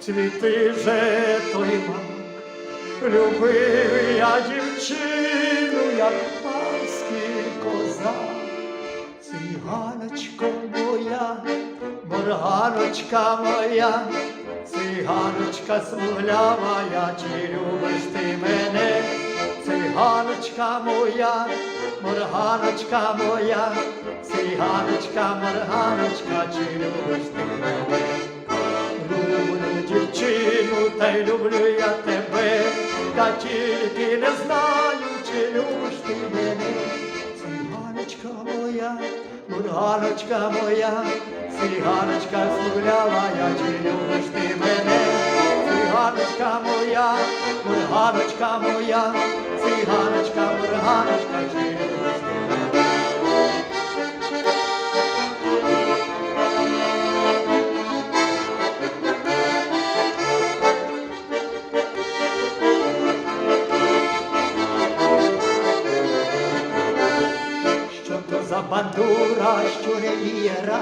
цвіти вже той мак. Любив я дівчину, як панський козак. Циганочко моя, морганочка моя, циганочка смуглявая, чи любиш ти мене? Циганочка моя, морганочка моя, циганочка, морганочка, чи любиш ти мене? Люблю дівчину, та й люблю я тебе, та тільки не знаю, чи любиш ти мене. Циганочка моя, мурганочка моя, циганочка смуглявая, чи любиш ти мене? Циганочка моя, мурганочка моя, циганочка, мурганочка, чи бандура, що не віра,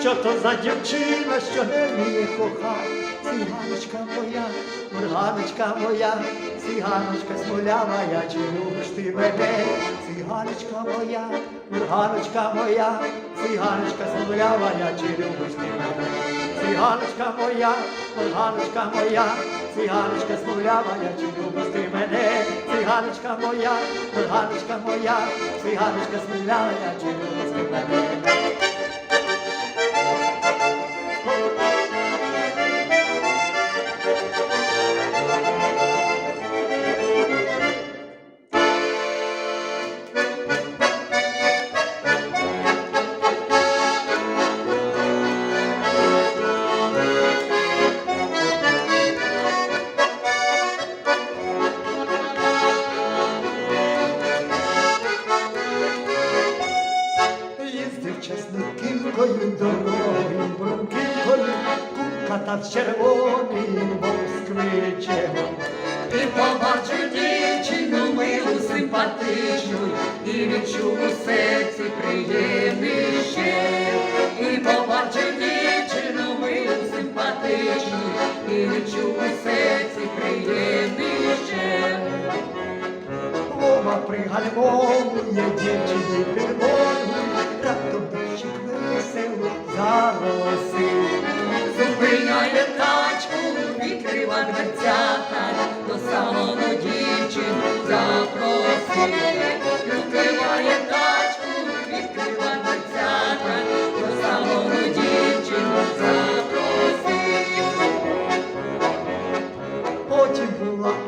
що то за дівчина, що не вміє кохати, циганочка моя, морганочка моя, циганочка смолява, я чи любиш ти мене, циганочка моя, морганочка моя, циганочка смолява, я чи любиш ти мене, циганочка моя, морганочка моя, циганочка смолява, я чи любиш ти мене, циганочка моя, морганочка моя, циганочка смолява, я чи любиш ти мене. Милу, симпатичну, і відчув у серці приємний щем. І побачив дівчину милу, симпатичну, і відчув у серці приємний щем. Вова пригальмовує дівчині підводу, раптом дощик весело заросив. Зупиняє тачку, відкрива дверцята, до салону дівчин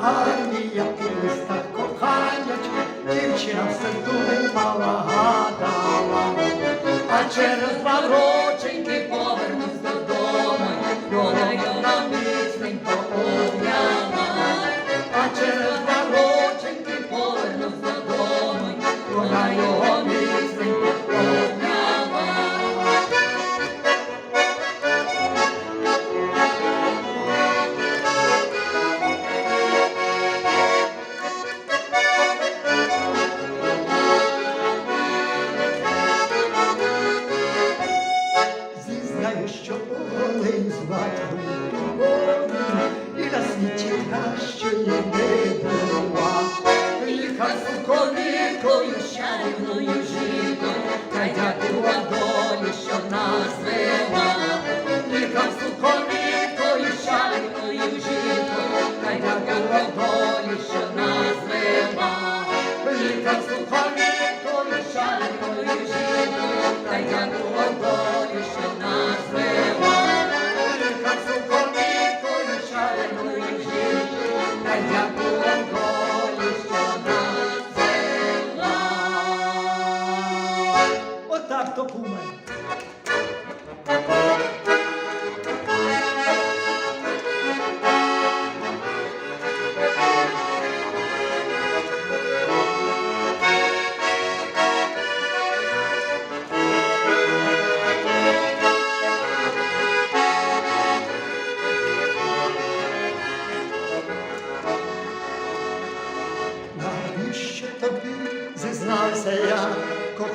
армія і листа коханячка, дівчина все думала, гадала. А через два роченьки повернусь додому,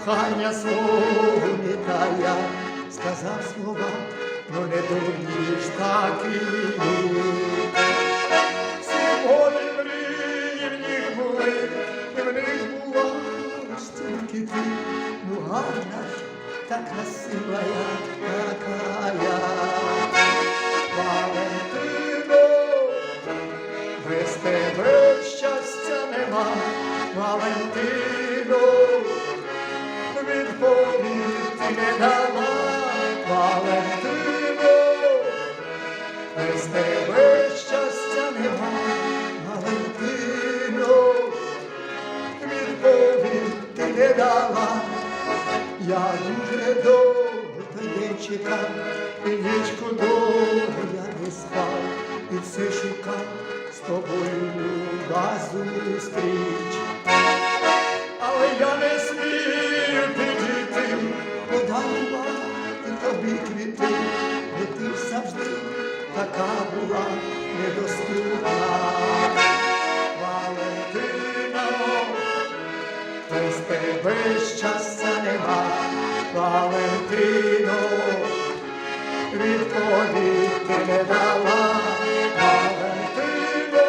кохання свого вітая, сказав слова, но не думаєш так і Сьогодні мрії в них були, і в них була стільки ти, ну гарна ж, та красива я такая. Валентино, ну, без тебе щастя нема, ну, Валентино, For you. and da передала Валентине,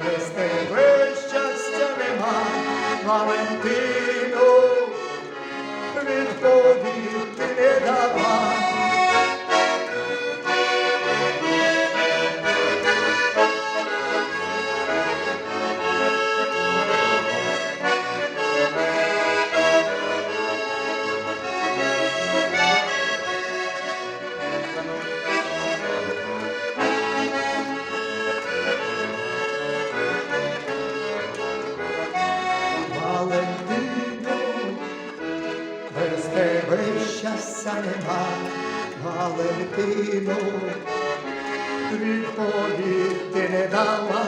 без тебе щастя нема, Валентину, відповідь ти не дала. down.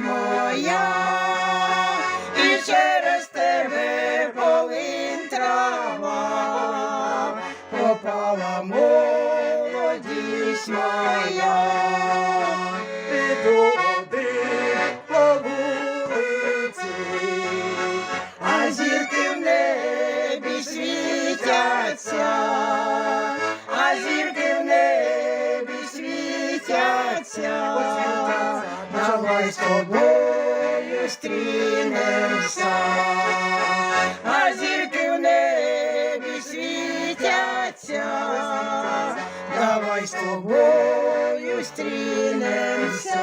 moja. з тобою стрінемся, а зірки в небі світяться, давай з тобою стрінемся.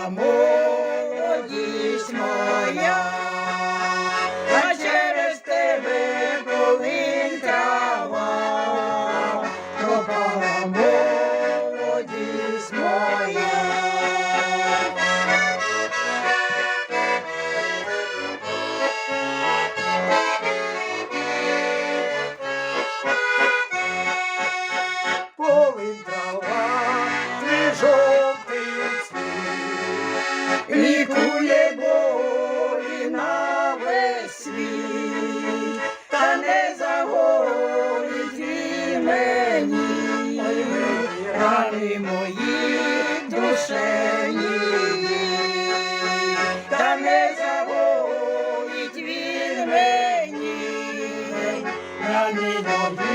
amor. Sunny, no, you.